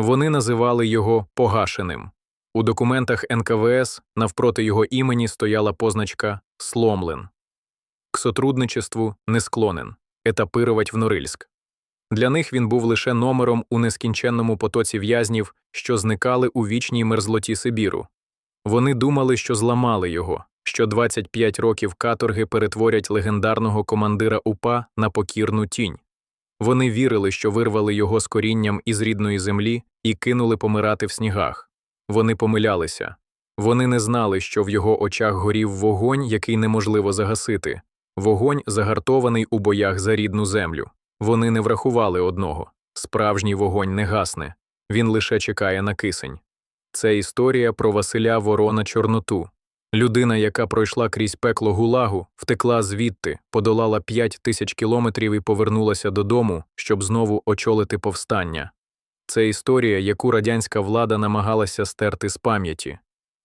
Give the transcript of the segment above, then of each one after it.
Вони називали його погашеним. У документах НКВС навпроти його імені стояла позначка «Сломлен». К сотрудничеству не склонен, етапирувать в Норильськ. Для них він був лише номером у нескінченному потоці в'язнів, що зникали у вічній мерзлоті Сибіру. Вони думали, що зламали його, що 25 років каторги перетворять легендарного командира УПА на покірну тінь. Вони вірили, що вирвали його з корінням із рідної землі і кинули помирати в снігах. Вони помилялися. Вони не знали, що в його очах горів вогонь, який неможливо загасити, вогонь, загартований у боях за рідну землю. Вони не врахували одного справжній вогонь не гасне, він лише чекає на кисень. Це історія про Василя Ворона Чорноту. Людина, яка пройшла крізь пекло гулагу, втекла звідти, подолала п'ять тисяч кілометрів і повернулася додому, щоб знову очолити повстання. Це історія, яку радянська влада намагалася стерти з пам'яті.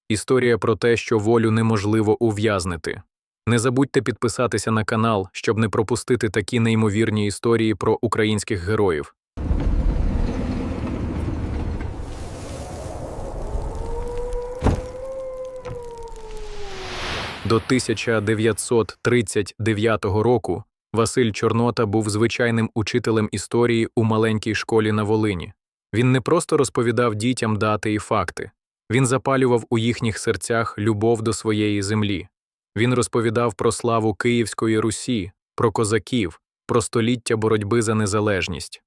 Історія про те, що волю неможливо ув'язнити. Не забудьте підписатися на канал, щоб не пропустити такі неймовірні історії про українських героїв. До 1939 року Василь Чорнота був звичайним учителем історії у маленькій школі на Волині. Він не просто розповідав дітям дати і факти, він запалював у їхніх серцях любов до своєї землі. Він розповідав про славу Київської Русі, про козаків, про століття боротьби за незалежність.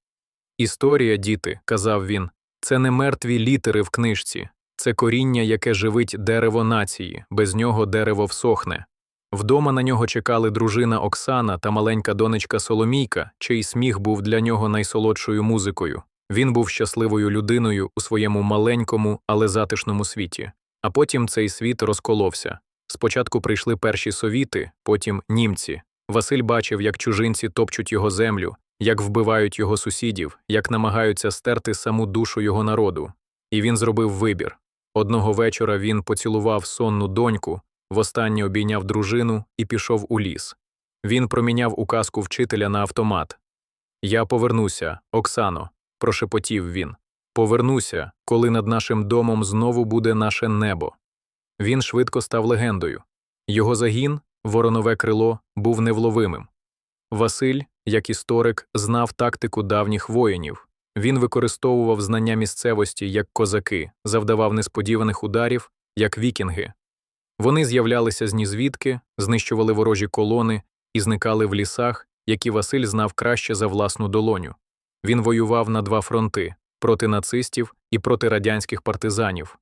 Історія, діти, казав він, це не мертві літери в книжці, це коріння, яке живить дерево нації, без нього дерево всохне. Вдома на нього чекали дружина Оксана та маленька донечка Соломійка, чий сміх був для нього найсолодшою музикою. Він був щасливою людиною у своєму маленькому, але затишному світі. А потім цей світ розколовся. Спочатку прийшли перші совіти, потім німці. Василь бачив, як чужинці топчуть його землю, як вбивають його сусідів, як намагаються стерти саму душу його народу. І він зробив вибір. Одного вечора він поцілував сонну доньку, востаннє обійняв дружину і пішов у ліс. Він проміняв указку вчителя на автомат. Я повернуся, Оксано, прошепотів він. Повернуся, коли над нашим домом знову буде наше небо. Він швидко став легендою. Його загін, воронове крило, був невловимим. Василь, як історик, знав тактику давніх воїнів. Він використовував знання місцевості як козаки, завдавав несподіваних ударів, як вікінги. Вони з'являлися з нізвідки, знищували ворожі колони і зникали в лісах, які Василь знав краще за власну долоню. Він воював на два фронти проти нацистів і проти радянських партизанів.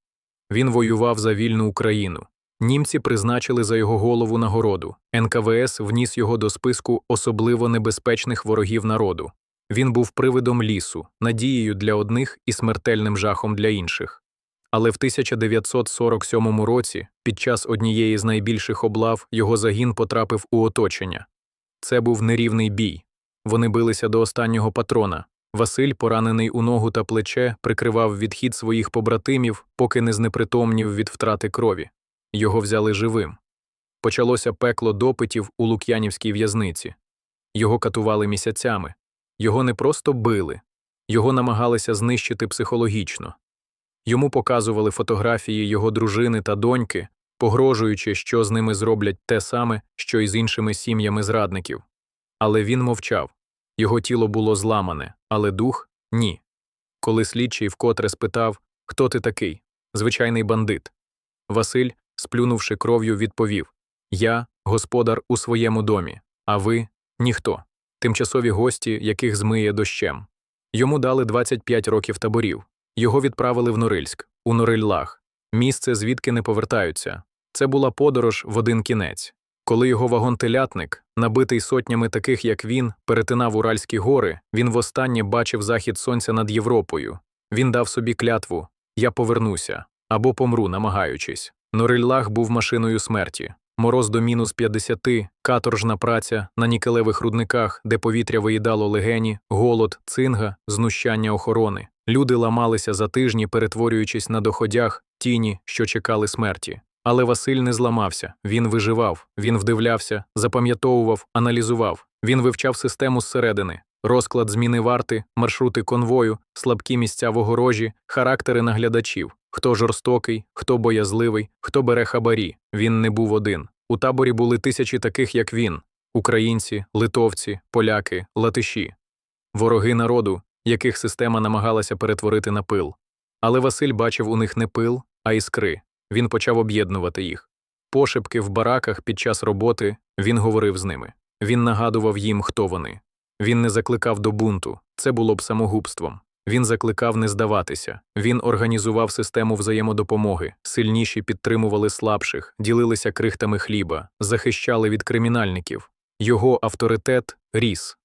Він воював за вільну Україну. Німці призначили за його голову нагороду. НКВС вніс його до списку особливо небезпечних ворогів народу. Він був привидом лісу, надією для одних і смертельним жахом для інших. Але в 1947 році, під час однієї з найбільших облав, його загін потрапив у оточення. Це був нерівний бій. Вони билися до останнього патрона. Василь, поранений у ногу та плече, прикривав відхід своїх побратимів, поки не знепритомнів від втрати крові. Його взяли живим. Почалося пекло допитів у Лук'янівській в'язниці. Його катували місяцями. Його не просто били, його намагалися знищити психологічно. Йому показували фотографії його дружини та доньки, погрожуючи, що з ними зроблять те саме, що й з іншими сім'ями зрадників. Але він мовчав його тіло було зламане, але дух ні. Коли слідчий вкотре спитав, хто ти такий, звичайний бандит. Василь, сплюнувши кров'ю, відповів Я господар у своєму домі, а ви ніхто тимчасові гості, яких змиє дощем. Йому дали 25 років таборів. Його відправили в Норильськ, у Норильлах, місце, звідки не повертаються. Це була подорож в один кінець. Коли його вагон-телятник, набитий сотнями таких, як він, перетинав Уральські гори, він востаннє бачив захід сонця над Європою. Він дав собі клятву Я повернуся або помру, намагаючись. Норильлах був машиною смерті мороз до мінус 50, каторжна праця на нікелевих рудниках, де повітря виїдало легені, голод, цинга, знущання охорони. Люди ламалися за тижні, перетворюючись на доходях, тіні, що чекали смерті. Але Василь не зламався, він виживав, він вдивлявся, запам'ятовував, аналізував, він вивчав систему зсередини, розклад зміни варти, маршрути конвою, слабкі місця в огорожі, характери наглядачів, хто жорстокий, хто боязливий, хто бере хабарі. Він не був один. У таборі були тисячі таких, як він українці, литовці, поляки, латиші, вороги народу, яких система намагалася перетворити на пил. Але Василь бачив у них не пил, а іскри. Він почав об'єднувати їх. Пошепки в бараках під час роботи він говорив з ними. Він нагадував їм, хто вони. Він не закликав до бунту, це було б самогубством. Він закликав не здаватися. Він організував систему взаємодопомоги, сильніші підтримували слабших, ділилися крихтами хліба, захищали від кримінальників. Його авторитет ріс.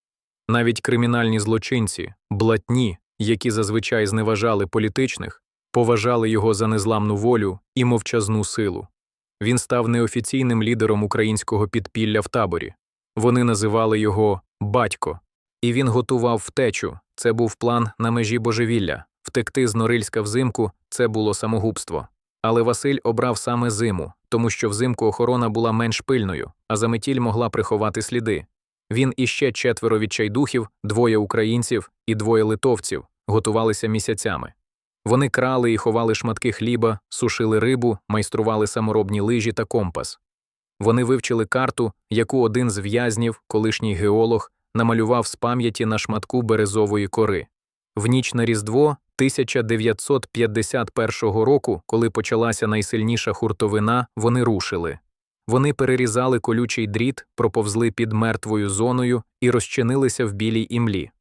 Навіть кримінальні злочинці, блатні, які зазвичай зневажали політичних, поважали його за незламну волю і мовчазну силу. Він став неофіційним лідером українського підпілля в таборі. Вони називали його батько, і він готував втечу. Це був план на межі божевілля. Втекти з Норильська взимку це було самогубство. Але Василь обрав саме зиму, тому що взимку охорона була менш пильною, а заметіль могла приховати сліди. Він і ще четверо відчайдухів, двоє українців і двоє литовців, готувалися місяцями. Вони крали і ховали шматки хліба, сушили рибу, майстрували саморобні лижі та компас. Вони вивчили карту, яку один з в'язнів, колишній геолог, намалював з пам'яті на шматку березової кори. В ніч на Різдво 1951 року, коли почалася найсильніша хуртовина, вони рушили. Вони перерізали колючий дріт, проповзли під мертвою зоною і розчинилися в білій імлі.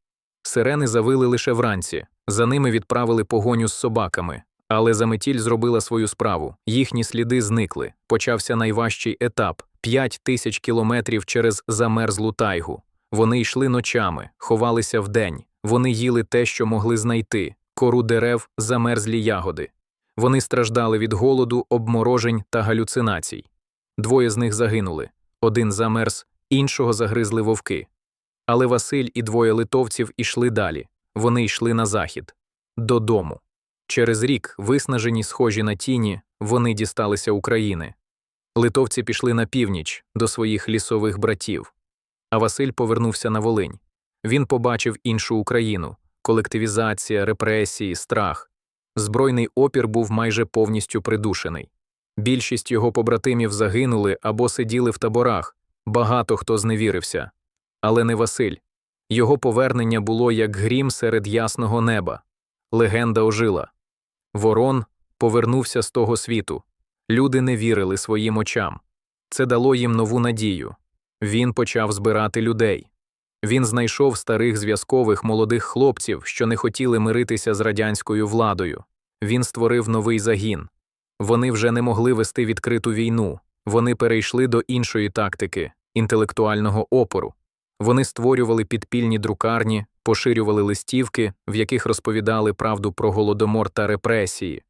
Сирени завили лише вранці, за ними відправили погоню з собаками. Але заметіль зробила свою справу. Їхні сліди зникли. Почався найважчий етап п'ять тисяч кілометрів через замерзлу тайгу. Вони йшли ночами, ховалися вдень. Вони їли те, що могли знайти кору дерев, замерзлі ягоди. Вони страждали від голоду, обморожень та галюцинацій. Двоє з них загинули один замерз, іншого загризли вовки. Але Василь і двоє литовців ішли далі. Вони йшли на захід додому. Через рік, виснажені, схожі на тіні, вони дісталися України. Литовці пішли на північ до своїх лісових братів. А Василь повернувся на Волинь. Він побачив іншу Україну колективізація, репресії, страх. Збройний опір був майже повністю придушений. Більшість його побратимів загинули або сиділи в таборах, багато хто зневірився. Але не Василь. Його повернення було як грім серед ясного неба. Легенда ожила. Ворон повернувся з того світу. Люди не вірили своїм очам. Це дало їм нову надію. Він почав збирати людей. Він знайшов старих зв'язкових молодих хлопців, що не хотіли миритися з радянською владою. Він створив новий загін. Вони вже не могли вести відкриту війну. Вони перейшли до іншої тактики інтелектуального опору. Вони створювали підпільні друкарні, поширювали листівки, в яких розповідали правду про голодомор та репресії.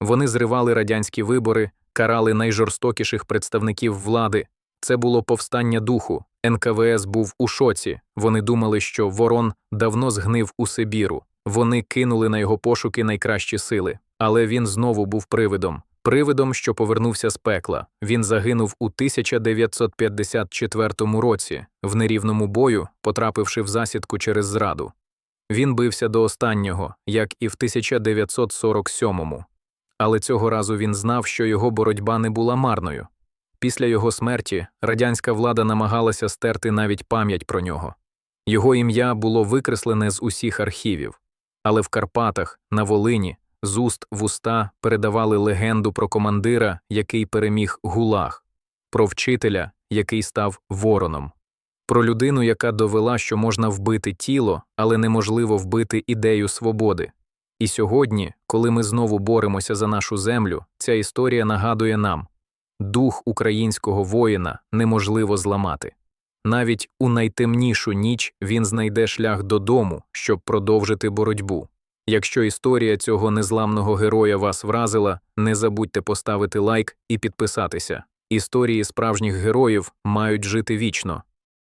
Вони зривали радянські вибори, карали найжорстокіших представників влади. Це було повстання духу. НКВС був у шоці. Вони думали, що ворон давно згнив у Сибіру. Вони кинули на його пошуки найкращі сили, але він знову був привидом. Привидом, що повернувся з пекла. Він загинув у 1954 році в нерівному бою, потрапивши в засідку через зраду. Він бився до останнього, як і в 1947-му. Але цього разу він знав, що його боротьба не була марною. Після його смерті радянська влада намагалася стерти навіть пам'ять про нього. Його ім'я було викреслене з усіх архівів, але в Карпатах, на Волині, з уст в уста передавали легенду про командира, який переміг гулаг, про вчителя, який став вороном, про людину, яка довела, що можна вбити тіло, але неможливо вбити ідею свободи. І сьогодні, коли ми знову боремося за нашу землю, ця історія нагадує нам дух українського воїна неможливо зламати. Навіть у найтемнішу ніч він знайде шлях додому, щоб продовжити боротьбу. Якщо історія цього незламного героя вас вразила, не забудьте поставити лайк і підписатися. Історії справжніх героїв мають жити вічно.